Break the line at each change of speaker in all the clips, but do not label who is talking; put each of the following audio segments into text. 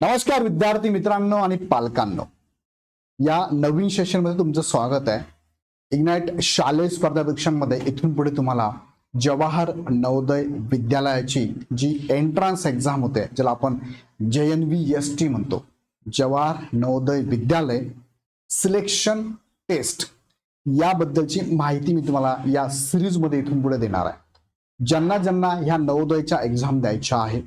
नमस्कार विद्यार्थी मित्रांनो आणि पालकांनो. या नवीन सेशनमध्ये तुमचं स्वागत आहे. इग्नाइट शालेय स्पर्धा परीक्षांमध्ये इथून पुढे तुम्हाला जवाहर नवोदय विद्यालयाची जी एंट्रन्स एक्झाम होते ज्याला आपण जे एन व्ही एस टी म्हणतो. जवाहर नवोदय विद्यालय सिलेक्शन टेस्ट याबद्दलची माहिती मी तुम्हाला या सिरीजमध्ये इथून पुढे देणार आहे. ज्यांना ज्यांना ह्या नवोदयच्या एक्झाम द्यायच्या आहेत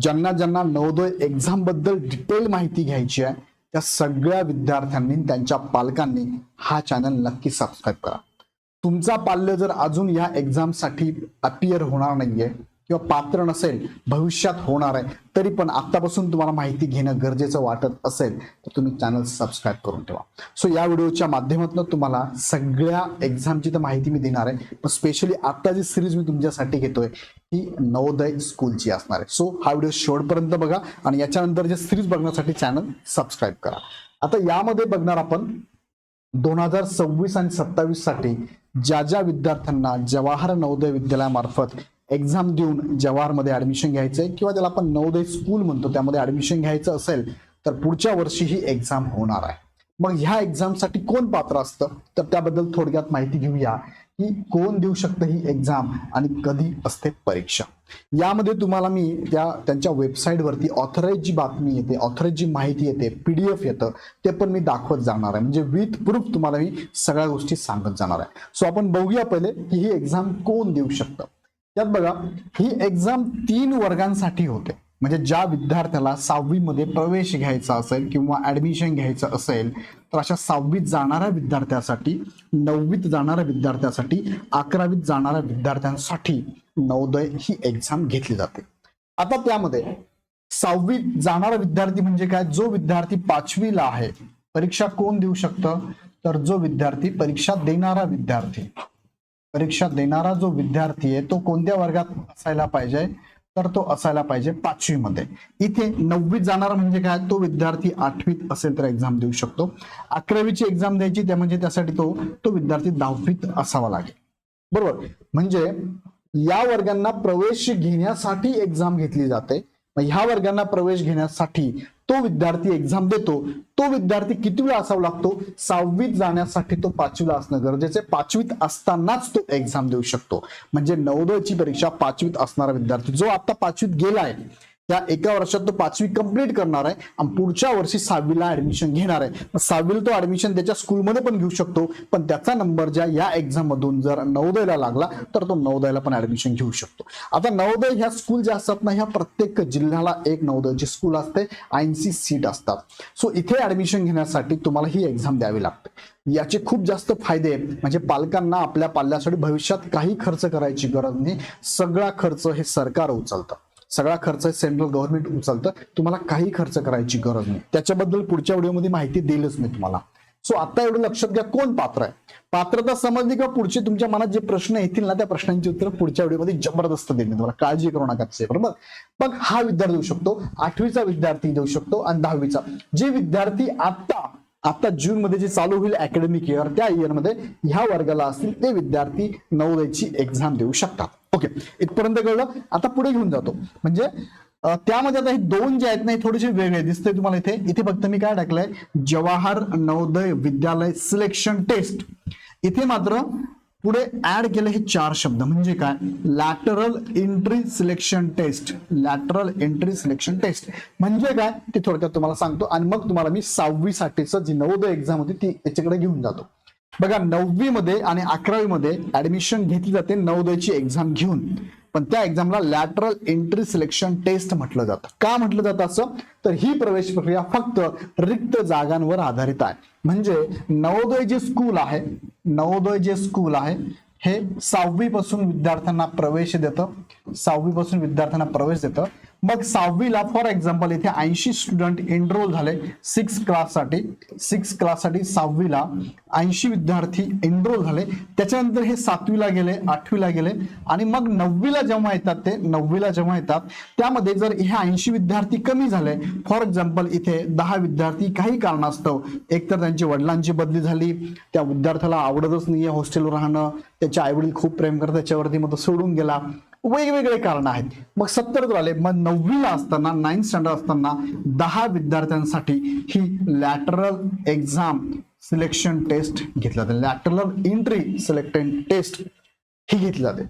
ज्यांना ज्यांना नवोदय एक्झामबद्दल डिटेल माहिती घ्यायची आहे त्या सगळ्या विद्यार्थ्यांनी त्यांच्या पालकांनी हा चॅनल नक्की सबस्क्राईब करा. तुमचा पाल्य जर अजून या एक्झामसाठी अपियर होणार नाहीये किंवा पात्र नसेल भविष्यात होणार आहे तरी पण आतापासून तुम्हाला माहिती घेणं गरजेचं वाटत असेल तर तुम्ही चॅनल सबस्क्राईब करून ठेवा. सो या व्हिडिओच्या माध्यमातून तुम्हाला सगळ्या एक्झामची तर माहिती मी देणार आहे पण स्पेशली आता जी सिरीज मी तुमच्यासाठी घेतोय ही नवोदय स्कूलची असणार आहे. सो हा व्हिडिओ शेवटपर्यंत बघा आणि याच्यानंतर जे सिरीज बघण्यासाठी चॅनल सबस्क्राईब करा. आता यामध्ये बघणार आपण दोन हजार सव्वीस आणि सत्तावीससाठी ज्या ज्या विद्यार्थ्यांना जवाहर नवोदय विद्यालयामार्फत एक्झाम देऊन जवाहरमध्ये ऍडमिशन घ्यायचंय किंवा ज्याला आपण नवोदय स्कूल म्हणतो त्यामध्ये ऍडमिशन घ्यायचं असेल तर पुढच्या वर्षी ही एक्झाम होणार आहे. मग ह्या एक्झामसाठी कोण पात्र असतं? तर त्याबद्दल थोडक्यात माहिती घेऊया की कोण देऊ शकतं ही एक्झाम आणि कधी असते परीक्षा. यामध्ये तुम्हाला मी त्या त्यांच्या वेबसाईटवरती ऑथराईज जी बातमी येते ऑथराईज जी माहिती येते पीडीएफ येतं ते पण मी दाखवत जाणार आहे. म्हणजे विथ प्रूफ तुम्हाला मी सगळ्या गोष्टी सांगत जाणार आहे. सो आपण बघूया पहिले की ही एक्झाम कोण देऊ शकतं? त्यात बघा ही एक्झाम तीन वर्गांसाठी होते. म्हणजे ज्या विद्यार्थ्याला सहावीमध्ये प्रवेश घ्यायचा असेल किंवा ऍडमिशन घ्यायचं असेल तर अशा सहावीत जाणाऱ्या विद्यार्थ्यासाठी नववीत जाणाऱ्या विद्यार्थ्यासाठी अकरावीत जाणाऱ्या विद्यार्थ्यांसाठी नवोदय ही एक्झाम घेतली जाते. आता त्यामध्ये सहावीत जाणारा विद्यार्थी म्हणजे काय? जो विद्यार्थी पाचवीला आहे परीक्षा कोण देऊ शकतं? तर जो विद्यार्थी परीक्षा देणारा विद्यार्थी. परीक्षा देणारा जो विद्यार्थी आहे तो कोणत्या वर्गात असायला पाहिजे? तर तो असायला पाहिजे पाचवी मध्ये इथे नववीत जाणार म्हणजे काय? तो विद्यार्थी आठवीत असेल तर एक्झाम देऊ शकतो. अकरावीची एक्झाम द्यायची त्या म्हणजे त्यासाठी तो तो विद्यार्थी दहावीत असावा लागेल. बरोबर? म्हणजे या वर्गांना प्रवेश घेण्यासाठी एक्झाम घेतली जाते. मग ह्या वर्गांना प्रवेश घेण्यासाठी तो विद्यार्थी एक्झाम देतो तो विद्यार्थी किती असावा लागतो? सहावीत जाण्यासाठी तो पाचवीला असणं गरजेचं आहे. पाचवीत असतानाच तो एक्झाम देऊ शकतो. म्हणजे नवोदयची परीक्षा पाचवीत असणारा विद्यार्थी जो आता पाचवीत गेलाय त्या एका वर्षात तो पाचवी कंप्लीट करणार आहे आणि पुढच्या वर्षी सहावीला ऍडमिशन घेणार आहे. सहावीला तो ऍडमिशन त्याच्या स्कूलमध्ये पण घेऊ शकतो पण त्याचा नंबर ज्या या एक्झाम मधून जर नवोदयला लागला तर तो नवोदयला पण ऍडमिशन घेऊ शकतो. आता नवोदय ह्या स्कूल ज्या असतात ना ह्या प्रत्येक जिल्ह्याला एक नवोदयची स्कूल असते ऐंशी सीट असतात. सो इथे ऍडमिशन घेण्यासाठी तुम्हाला ही एक्झाम द्यावी लागते. याचे खूप जास्त फायदे म्हणजे पालकांना आपल्या पाल्यासाठी भविष्यात काही खर्च करायची गरज नाही. सगळा खर्च हे सरकार उचलतं. सगळा खर्च सेंट्रल गव्हर्नमेंट उचलतं. तुम्हाला काही खर्च करायची गरज नाही. त्याच्याबद्दल पुढच्या व्हिडिओमध्ये माहिती देईलच मी तुम्हाला. सो आता एवढं लक्षात घ्या कोण पात्र आहे? पात्रता समजली का पुढचे? तुमच्या मनात जे प्रश्न येतील ना त्या प्रश्नांची उत्तर पुढच्या व्हिडिओमध्ये जबरदस्त देणे तुम्हाला. काळजी करू नका बरोबर मग हा विद्यार्थी देऊ शकतो आठवीचा विद्यार्थी देऊ शकतो आणि दहावीचा. जे विद्यार्थी आता आता जून मध्ये जे चालू होईल अकॅडमिक इयर त्या इयरमध्ये ह्या वर्गाला असतील ते विद्यार्थी नवोदयची एक्झाम देऊ शकतात. ओके इथपर्यंत कळलं. आता पुढे घेऊन जातो. म्हणजे त्यामध्ये आता हे दोन जे आहेत ना हे थोडेसे वेगळे दिसते तुम्हाला इथे. इथे फक्त मी काय टाकलंय? Jawahar Navodaya Vidyalaya selection taste. इथे मात्र पुढे ऍड केले हे चार शब्द. म्हणजे काय? Lateral entry selection test lateral entry selection test म्हणजे काय? ते थोडक्यात तुम्हाला सांगतो. आणि मग तुम्हाला मी सहावी साठीचं जी नवोदय एक्झाम होती ती याच्याकडे घेऊन जातो. बघा नववी मध्ये आणि अकरावी मध्ये ऍडमिशन घेतली जाते नवोदयची एक्झाम घेऊन. पण त्या एक्झामला लॅटरल एंट्री सिलेक्शन टेस्ट म्हटलं जातं. का म्हटलं जातं असं? तर ही प्रवेश प्रक्रिया फक्त रिक्त जागांवर आधारित आहे. म्हणजे नवोदय जे स्कूल आहे नवोदय जे स्कूल आहे हे सहावी पासून विद्यार्थ्यांना प्रवेश देतं सहावी पासून विद्यार्थ्यांना प्रवेश देतं मग सहावीला फॉर एक्झाम्पल इथे ऐंशी स्टुडंट एनरोल झाले सिक्स क्लाससाठी सिक्स क्लाससाठी सहावीला ऐंशी विद्यार्थी एनरोल झाले. त्याच्यानंतर हे सातवीला गेले आठवीला गेले. आणि मग नववीला जेव्हा येतात ते नववीला जेव्हा येतात त्यामध्ये जर हे ऐंशी विद्यार्थी कमी झाले फॉर एक्झाम्पल इथे दहा विद्यार्थी काही कारणास्तव एकतर त्यांची वडिलांची बदली झाली त्या विद्यार्थ्याला आवडतच नाहीये हॉस्टेलवर राहणं त्याचे आईवडील खूप प्रेम करतात त्याच्यावरती मग तो सोडून गेला. वेगवेगळे कारण आहेत. मग सत्तर आले. मग नववीला असताना नाईन्थ स्टँडर्ड असताना दहा विद्यार्थ्यांसाठी ही लॅटरल एक्झाम सिलेक्शन टेस्ट घेतली जाते. लॅटरल एंट्री सिलेक्टेड टेस्ट ही घेतली जाते.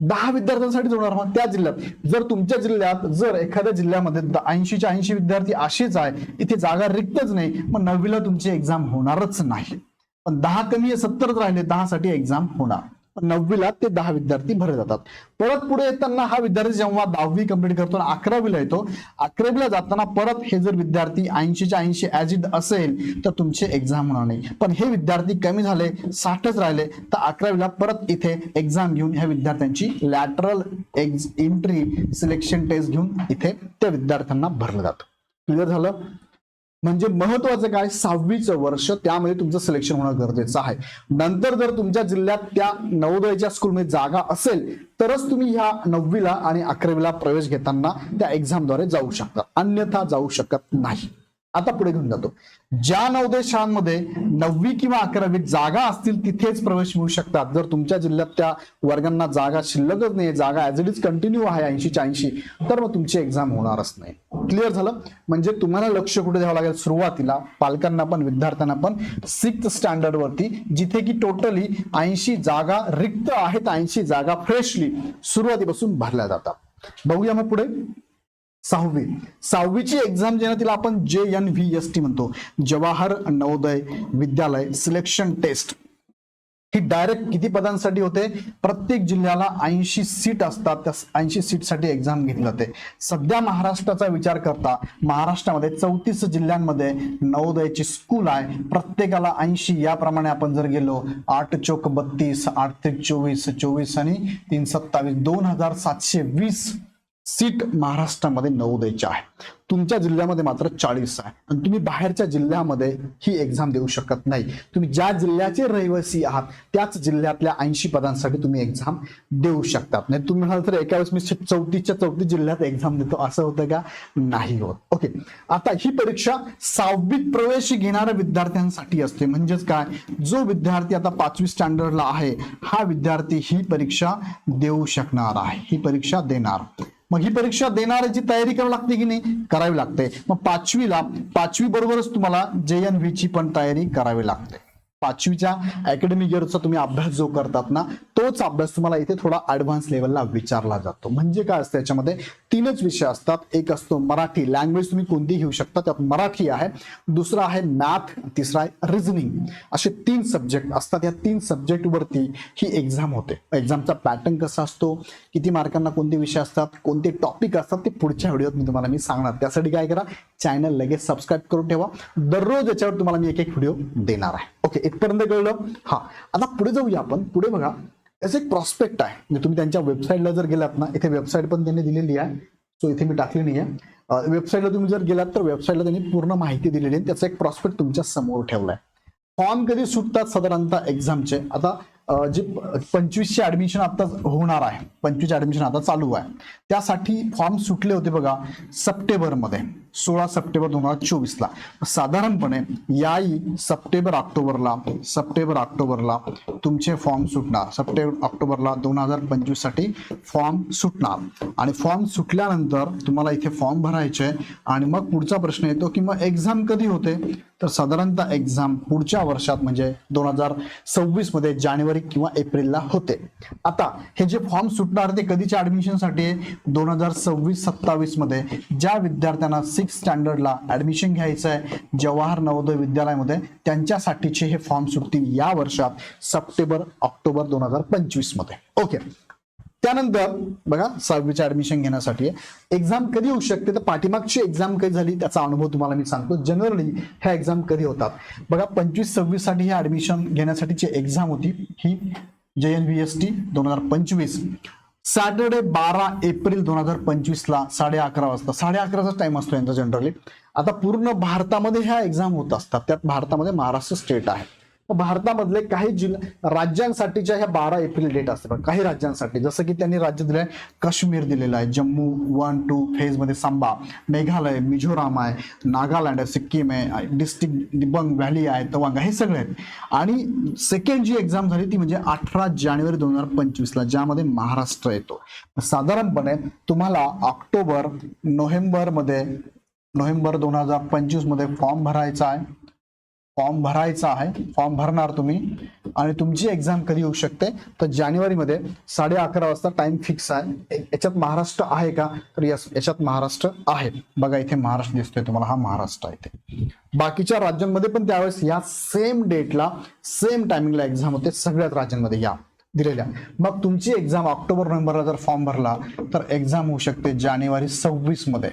दहा विद्यार्थ्यांसाठी होणार मग त्या जिल्ह्यात. जर तुमच्या जिल्ह्यात जर एखाद्या जिल्ह्यामध्ये ऐंशीच्या ऐंशी विद्यार्थी असेच आहे इथे जागा रिक्तच नाही मग नववीला तुमची एक्झाम होणारच नाही. पण दहा कमी सत्तरच राहिले दहा साठी एक्झाम होणार. नववीला ते दहा विद्यार्थी भरले जातात. परत पुढे येताना हा विद्यार्थी जेव्हा दहावी कंप्लीट करतो अकरावीला येतो अकरावीला जाताना परत हे जर विद्यार्थी ऐंशीच्या ऐंशी ऍज इट असेल तर तुमचे एक्झाम होणार नाही. पण हे विद्यार्थी कमी झाले साठच राहिले तर अकरावीला परत इथे एक्झाम घेऊन ह्या विद्यार्थ्यांची लॅटरल एंट्री सिलेक्शन टेस्ट घेऊन इथे त्या विद्यार्थ्यांना भरलं जातं. क्लिअर झालं? म्हणजे महत्वाचं काय? सहावीचं वर्ष त्यामध्ये तुमचं सिलेक्शन होणं गरजेचं आहे. नंतर जर तुमच्या जिल्ह्यात त्या नवोदयच्या स्कूलमध्ये जागा असेल तरच तुम्ही ह्या नववीला आणि अकरावीला प्रवेश घेताना त्या एक्झामद्वारे जाऊ शकता. अन्यथा जाऊ शकत नाही. आता पुढे घेऊन जातो. ज्या नवोदय शाळांमध्ये नववी किंवा अकरावी जागा असतील तिथेच प्रवेश मिळू शकतात. जर तुमच्या जिल्ह्यात त्या वर्गांना जागा शिल्लकच नाही जागा ऍज इट इज कंटिन्यू आहे ऐंशीच्या ऐंशी तर मग तुमची एक्झाम होणारच नाही. क्लिअर झालं? म्हणजे तुम्हाला लक्ष कुठे द्यावं लागेल? सुरुवातीला पालकांना पण विद्यार्थ्यांना पण सिक्स्थ स्टँडर्ड वरती जिथे की टोटली ऐंशी जागा रिक्त आहेत ऐंशी जागा फ्रेशली सुरुवातीपासून भरल्या जातात. बघूया मग पुढे. सहावी. सहावीची एक्झाम जे ना तिला आपण जे एन व्ही एस टी म्हणतो. जवाहर नवोदय विद्यालय सिलेक्शन टेस्ट ही डायरेक्ट किती पदांसाठी होते? प्रत्येक जिल्ह्याला ऐंशी सीट असतात. त्या ऐंशी सीटसाठी एक्झाम घेतली जाते सध्या महाराष्ट्राचा विचार करता महाराष्ट्रामध्ये चौतीस जिल्ह्यांमध्ये नवोदयाची स्कूल आहे. प्रत्येकाला ऐंशी याप्रमाणे आपण जर गेलो आठ चोक बत्तीस आठ ते चोवीस चोवीस आणि तीन सत्तावीस दोन हजार सातशे वीस सीट महाराष्ट्रामध्ये नवोदयच्या आहे. तुमच्या जिल्ह्यामध्ये मात्र चाळीस आहे. आणि तुम्ही बाहेरच्या जिल्ह्यामध्ये ही एक्झाम देऊ शकत नाही. तुम्ही ज्या जिल्ह्याचे रहिवासी आहात त्याच जिल्ह्यातल्या ऐंशी पदांसाठी तुम्ही एक्झाम देऊ शकतात. नाही तुम्ही म्हणाल तर एका वेळेस मी चौतीसच्या चौतीस जिल्ह्यात एक्झाम देतो असं होतं का? नाही होत. ओके आता ही परीक्षा सहावीत प्रवेश घेणाऱ्या विद्यार्थ्यांसाठी असते. म्हणजेच काय? जो विद्यार्थी आता पाचवी स्टँडर्डला आहे हा विद्यार्थी ही परीक्षा देऊ शकणार आहे. ही परीक्षा देणार. मग ही परीक्षा देणाऱ्याची तयारी करावी लागते की नाही? करावी लागते. मग पाचवीला पाचवी बरोबरच तुम्हाला जे एन व्ही ची पण तयारी करावी लागते. पाचवीच्या अकॅडमिक इयरचा तुम्ही अभ्यास जो करतात ना तोच अभ्यास तुम्हाला इथे थोडा ऍडव्हान्स लेवलला विचारला जातो. म्हणजे काय असतं याच्यामध्ये तीनच विषय असतात. एक असतो मराठी. लँग्वेज तुम्ही कोणती घेऊ शकता. त्यात मराठी आहे. दुसरा आहे मॅथ तिसरा आहे रिझनिंग असे तीन सब्जेक्ट असतात. या तीन सब्जेक्टवरती ही एक्झाम होते. एक्झामचा पॅटर्न कसा असतो? किती मार्कांना कोणते विषय असतात? कोणते टॉपिक असतात? ते पुढच्या व्हिडिओत मी तुम्हाला मी सांगणार. त्यासाठी काय करा? चॅनल लगेच सबस्क्राईब करून ठेवा. दररोज याच्यावर तुम्हाला मी एक एक व्हिडिओ देणार आहे. ओके इथपर्यंत कळलं? हा. आता पुढे जाऊया आपण. पुढे बघा. याचं एक प्रॉस्पेक्ट आहे. म्हणजे तुम्ही त्यांच्या वेबसाईटला जर गेलात ना इथे वेबसाईट पण त्यांनी दिलेली आहे. सो इथे मी टाकली नाही आहे वेबसाईटला तुम्ही जर गेलात तर वेबसाईटला त्यांनी पूर्ण माहिती दिलेली आहे. त्याचा एक प्रॉस्पेक्ट तुमच्यासमोर ठेवलाय. फॉर्म कधी सुटतात साधारणतः एक्झामचे आता जे पंचवीसचे ऍडमिशन आता होणार आहे. पंचवीसचे ऍडमिशन आता चालू आहे. त्यासाठी फॉर्म सुटले होते बघा सप्टेंबरमध्ये. सोळा सप्टेंबर दोन हजार चोवीसला. साधारणपणे याही सप्टेंबर ऑक्टोबरला सप्टेंबर ऑक्टोबरला तुमचे फॉर्म सुटणार. सप्टेंबर ऑक्टोबरला दोन हजार पंचवीससाठी फॉर्म सुटणार. आणि फॉर्म सुटल्यानंतर तुम्हाला इथे फॉर्म भरायचे आणि मग पुढचा प्रश्न येतो की मग एक्झाम कधी होते? तर साधारणतः एक्झाम पुढच्या वर्षात म्हणजे दोन हजार सव्वीसमध्ये जानेवारी किंवा एप्रिलला होते. आता हे जे फॉर्म सुटणार ते कधीच्या ॲडमिशनसाठी आहे? दोन हजार सव्वीस सत्तावीसमध्ये ज्या विद्यार्थ्यांना सिक्स स्टँडर्डला ऍडमिशन घ्यायचं आहे. जवाहर नवोदय विद्यालयामध्ये त्यांच्यासाठीचे हे फॉर्म सुटतील या वर्षात सप्टेंबर ऑक्टोबर दोन हजार पंचवीसमध्ये ओके त्यानंतर बघा सहावीचे ऍडमिशन घेण्यासाठी एक्झाम कधी होऊ शकते? तर पाठीमागची एक्झाम कधी झाली? त्याचा अनुभव तुम्हाला मी सांगतो. जनरली ह्या एक्झाम कधी होतात? बघा पंचवीस सव्वीससाठी ही ऍडमिशन घेण्यासाठीची एक्झाम होती. ही जे एन व्ही एस टी दोन हजार पंचवीस. सॅटर्डे बारा एप्रिल दोन हजार पंचवीसला साडे अकरा वाजता. साडे अकराचा टाइम असतो यांचा जनरली आता पूर्ण भारतामध्ये ह्या एक्झाम होत असतात. त्यात भारतामध्ये महाराष्ट्र स्टेट आहे. भारतामधले काही जिल्हा राज्यांसाठीच्या ह्या बारा एप्रिल डेट असतात बघा, काही राज्यांसाठी. जसं की त्यांनी राज्य दिलंय काश्मीर दिलेलं आहे जम्मू वन टू फेजमध्ये सांबा मेघालय मिझोराम आहे नागालँड आहे सिक्कीम आहे डिस्ट्रिक्ट दिबंग व्हॅली आहे तवांग हे सगळे आहेत. आणि सेकंड जी एक्झाम झाली ती म्हणजे अठरा जानेवारी दोन हजार पंचवीसला ज्यामध्ये महाराष्ट्र येतो. साधारणपणे तुम्हाला ऑक्टोबर नोव्हेंबरमध्ये नोव्हेंबर दोन हजार पंचवीसमध्ये फॉर्म भरायचा आहे. फॉर्म भरायचा आहे फॉर्म भरणार तुम्ही. आणि तुमची एक्झाम कधी येऊ शकते? तर जानेवारीमध्ये साडे अकरा वाजता टाइम फिक्स आहे. याच्यात महाराष्ट्र आहे का? तर याच्यात महाराष्ट्र आहे. बघा इथे महाराष्ट्र दिसतोय तुम्हाला. हा महाराष्ट्र आहे इथे. बाकीच्या राज्यांमध्ये पण त्यावेळेस या सेम डेटला सेम टायमिंगला एक्झाम होते. सगळ्याच राज्यांमध्ये या दिलेल्या. मग तुमची एक्झाम ऑक्टोबर नोव्हेंबरला जर फॉर्म भरला तर एक्झाम होऊ शकते जानेवारी सव्वीसमध्ये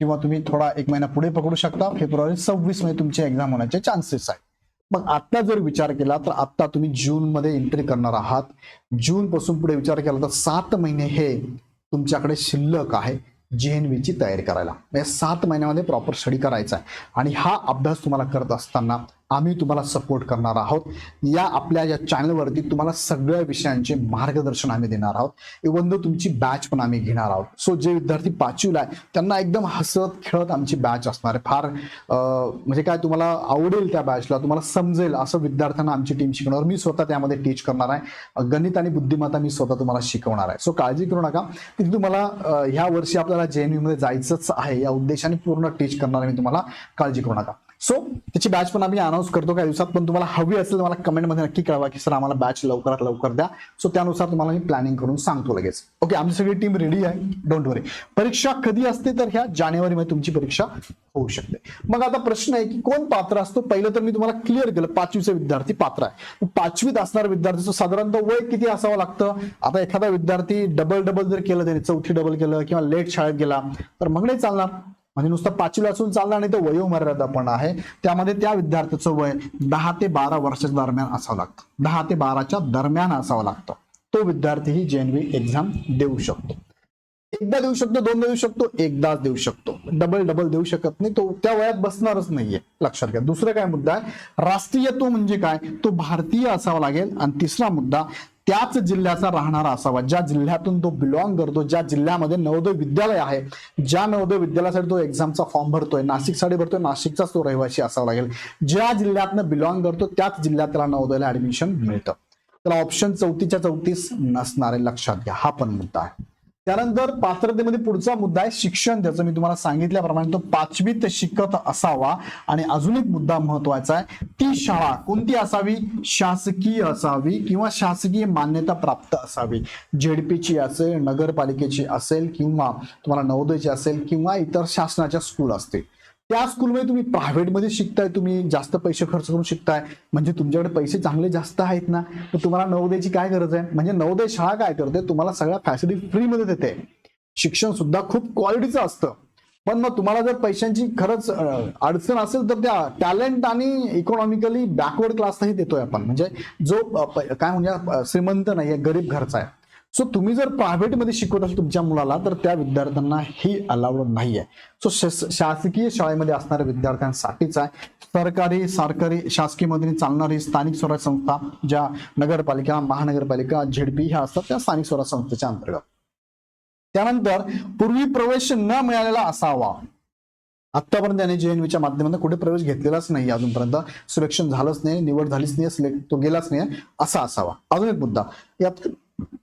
किंवा तुम्ही थोडा एक महिना पुढे पकडू शकता. फेब्रुवारी सव्वीसमध्ये तुमची एक्झाम होण्याचे चान्सेस आहे मग आता जर विचार केला तर आता तुम्ही जून मध्ये एंट्री करणार आहात. जून पासून पुढे विचार केला तर सात महिने हे तुमच्याकडे शिल्लक आहे JNV ची तयारी करायला. म्हणजे सात महिन्यामध्ये प्रॉपर स्टडी करायचा आहे. आणि हा अभ्यास तुम्हाला करत असताना आम्ही तुम्हाला सपोर्ट करणार आहोत. या आपल्या या चॅनलवरती तुम्हाला सगळ्या विषयांचे मार्गदर्शन आम्ही देणार आहोत. इवन दो तुमची बॅच पण आम्ही घेणार आहोत. सो जे विद्यार्थी पाचवीला आहे त्यांना एकदम हसत खेळत आमची बॅच असणार आहे. फार म्हणजे काय तुम्हाला आवडेल त्या बॅचला तुम्हाला समजेल असं विद्यार्थ्यांना आमची टीम शिकवणार. मी स्वतः त्यामध्ये टीच करणार आहे. गणित आणि बुद्धिमत्ता मी स्वतः तुम्हाला शिकवणार आहे. सो काळजी करू नका. तिथे तुम्हाला ह्या वर्षी आपल्याला जे एनमध्ये जायचंच आहे. या उद्देशाने पूर्ण टीच करणार मी तुम्हाला. काळजी करू नका. सो त्याची बॅच पण आम्ही अनाऊन्स करतो काही दिवसात पण तुम्हाला हवी असेल तर मला कमेंटमध्ये नक्की कळवा की सर आम्हाला बॅच लवकरात लवकर द्या. सो त्यानुसार तुम्हाला मी प्लॅनिंग करून सांगतो लगेच. ओके आमची सगळी टीम रेडी आहे. डोंट वरी परीक्षा कधी असते तर ह्या जानेवारीमध्ये तुमची परीक्षा होऊ शकते. मग आता प्रश्न आहे की कोण पात्र असतो? पहिलं तर मी तुम्हाला क्लिअर केलं पाचवीचे विद्यार्थी पात्र आहे. पाचवीत असणारा विद्यार्थीचं साधारणतः वय किती असावं लागतं? आता एखादा विद्यार्थी डबल डबल जर केलं त्याने चौथी डबल केलं किंवा लेट शाळेत गेला तर मग नाही चालणार. म्हणजे नुसतं पाचवी वाचून चालणार नाही तर वयोमर्यादा पण आहे. त्यामध्ये त्या विद्यार्थ्याचं वय दहा ते बारा वर्षाच्या दरम्यान असावं लागतं. दहा ते बाराच्या दरम्यान असावं लागतं. तो विद्यार्थी ही जेएनवी एक्झाम देऊ शकतो. एकदा देऊ शकतो दोनदा देऊ शकतो एकदाच देऊ शकतो. डबल डबल देऊ शकत नाही. तो त्या वयात बसणारच नाहीये. लक्षात घ्या. दुसरा काय मुद्दा आहे? राष्ट्रीय तो म्हणजे काय? तो भारतीय असावा लागेल. आणि तिसरा मुद्दा त्याच जिल्ह्याचा राहणारा असावा. ज्या जिल्ह्यातून तो बिलॉंग करतो ज्या जिल्ह्यामध्ये नवोदय विद्यालय आहे ज्या नवोदय विद्यालयासाठी तो एक्झामचा फॉर्म भरतोय नाशिकसाठी भरतोय नाशिकचाच तो रहिवासी असावा लागेल. ज्या जिल्ह्यातनं बिलॉंग करतो त्याच जिल्ह्यात त्याला नवोदयला ऍडमिशन मिळतं. त्याला ऑप्शन चौथीच्या चौतीस नसणारे लक्षात घ्या. हा पण मुद्दा आहे. त्यानंतर पात्रतेमध्ये पुढचा मुद्दा आहे शिक्षण. त्याचं मी तुम्हाला सांगितल्याप्रमाणे तो पाचवीत शिकत असावा. आणि अजून एक मुद्दा महत्त्वाचा आहे ती शाळा कोणती असावी? शासकीय असावी किंवा शासकीय मान्यता प्राप्त असावी? झेडपीची असेल नगरपालिकेची असेल किंवा तुम्हाला नवोदयची असेल किंवा इतर शासनाच्या स्कूल असतील. त्या स्कूलमध्ये तुम्ही प्रायव्हेटमध्ये शिकताय तुम्ही जास्त पैसे खर्च करून शिकताय. म्हणजे तुमच्याकडे पैसे चांगले जास्त आहेत ना तर तुम्हाला नवोदयची काय गरज आहे? म्हणजे नवोदय शाळा काय करते? तुम्हाला सगळ्या फॅसिलिटी फ्रीमध्ये देते. शिक्षण सुद्धा खूप क्वालिटीचं असतं. पण मग तुम्हाला जर पैशांची खरंच अडचण असेल तर त्या टॅलेंट आणि इकॉनॉमिकली बॅकवर्ड क्लासलाही देतोय आपण. म्हणजे जो काय म्हणजे श्रीमंत नाहीये गरीब घरचा आहे. सो तुम्ही जर प्रायव्हेटमध्ये शिकवत असाल तुमच्या मुलाला तर त्या विद्यार्थ्यांना ही अलाउड नाहीये. सो शासकीय शाळेमध्ये असणाऱ्या विद्यार्थ्यांसाठीच आहे. सरकारी सरकारी शासकीयमध्ये चालणारी स्थानिक स्वराज्य संस्था ज्या नगरपालिका महानगरपालिका झेडपी ह्या असतात त्या स्थानिक स्वराज्य संस्थेच्या अंतर्गत. त्यानंतर पूर्वी प्रवेश न मिळालेला असावा. आतापर्यंत त्याने जेएनयूच्या माध्यमातून कुठे प्रवेश घेतलेलाच नाही अजूनपर्यंत. सिलेक्शन झालंच नाही निवड झालीच नाही सिलेक्ट तो गेलाच नाही असा असावा. अजून एक मुद्दा. यात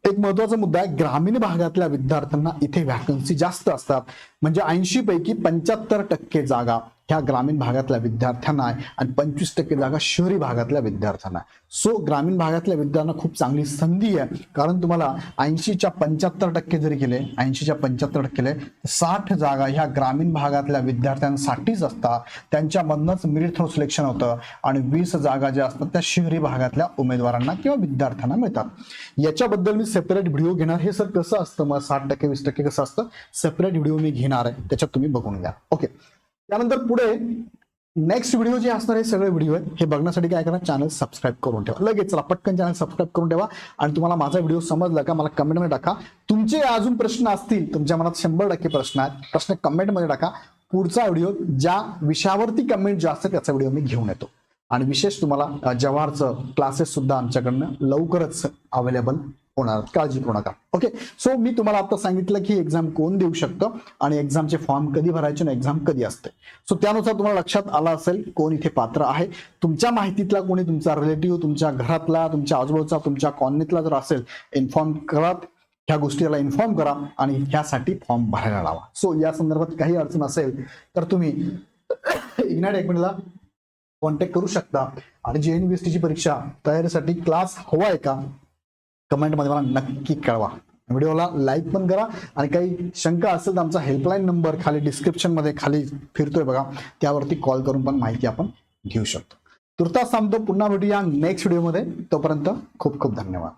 एक महत्त्वाचा मुद्दा आहे ग्रामीण भागातल्या विद्यार्थ्यांना इथे व्हॅकन्सी जास्त असतात. म्हणजे ऐंशी पैकी पंच्याहत्तर टक्के जागा ह्या ग्रामीण भागातल्या विद्यार्थ्यांना आहे आणि पंचवीस टक्के जागा शहरी भागातल्या विद्यार्थ्यांना आहे. सो ग्रामीण भागातल्या विद्यार्थ्यांना खूप चांगली संधी आहे. कारण तुम्हाला ऐंशीच्या पंच्याहत्तर टक्के जरी केले ऐंशीच्या पंच्याहत्तर टक्के केले साठ जागा ह्या ग्रामीण भागातल्या विद्यार्थ्यांसाठीच असतात. त्यांच्यामधनंच मिरिट थ्रो सिलेक्शन होतं आणि वीस जागा ज्या असतात त्या शहरी भागातल्या उमेदवारांना किंवा विद्यार्थ्यांना मिळतात. याच्याबद्दल मी सेपरेट व्हिडिओ घेणार. हे सर कसं असतं? मग साठ टक्के वीस टक्के कसं असतं? सेपरेट व्हिडिओ मी घेणार आहे. त्याच्यात तुम्ही बघून घ्या. ओके त्यानंतर पुढे नेक्स्ट व्हिडिओ जे असणार हे सगळे व्हिडिओ आहेत हे बघण्यासाठी काय करा चॅनल सबस्क्राईब करून ठेवा. लगेच चला पटकन चॅनल सबस्क्राईब करून ठेवा. आणि तुम्हाला माझा व्हिडिओ समजला का मला कमेंटमध्ये टाका. तुमचे अजून प्रश्न असतील तुमच्या मनात शंभर टक्के प्रश्न आहेत प्रश्न कमेंटमध्ये टाका. पुढचा व्हिडिओ ज्या विषयावरती कमेंट जास्त त्याचा व्हिडिओ मी घेऊन येतो. आणि विशेष तुम्हाला जव्हारचं जवाहरचं क्लासेस सुद्धा आमच्याकडनं लवकरच अवेलेबल होणार. काळजी करू नका. ओके सो मी तुम्हाला आता सांगितलं की एक्झाम कोण देऊ शकतं आणि एक्झामचे फॉर्म कधी भरायचे आणि एक्झाम कधी असते. सो त्यानुसार तुम्हाला लक्षात आलं असेल कोण इथे पात्र आहे. तुमच्या माहितीतला कोणी तुमचा रिलेटिव्ह तुमच्या घरातला तुमच्या आजूबाजूचा तुमच्या कॉलनीतला जर असेल इन्फॉर्म करा. ह्या गोष्टीला इन्फॉर्म करा आणि ह्यासाठी फॉर्म भरायला लावा. सो या संदर्भात काही अडचण असेल तर तुम्ही इग्नाइट अकॅडमीला कॉन्टॅक्ट करू शकता. आणि जे एन ची परीक्षा तयारीसाठी क्लास हवा आहे का? कमेंटमध्ये मला नक्की कळवा. व्हिडिओला लाईक पण करा आणि काही शंका असेल तर आमचा हेल्पलाईन नंबर खाली डिस्क्रिप्शनमध्ये खाली फिरतोय बघा. त्यावरती कॉल करून पण माहिती आपण घेऊ शकतो. तुर्तास सांगतो पुन्हा भेटूया नेक्स्ट व्हिडिओमध्ये तोपर्यंत खूप खूप धन्यवाद.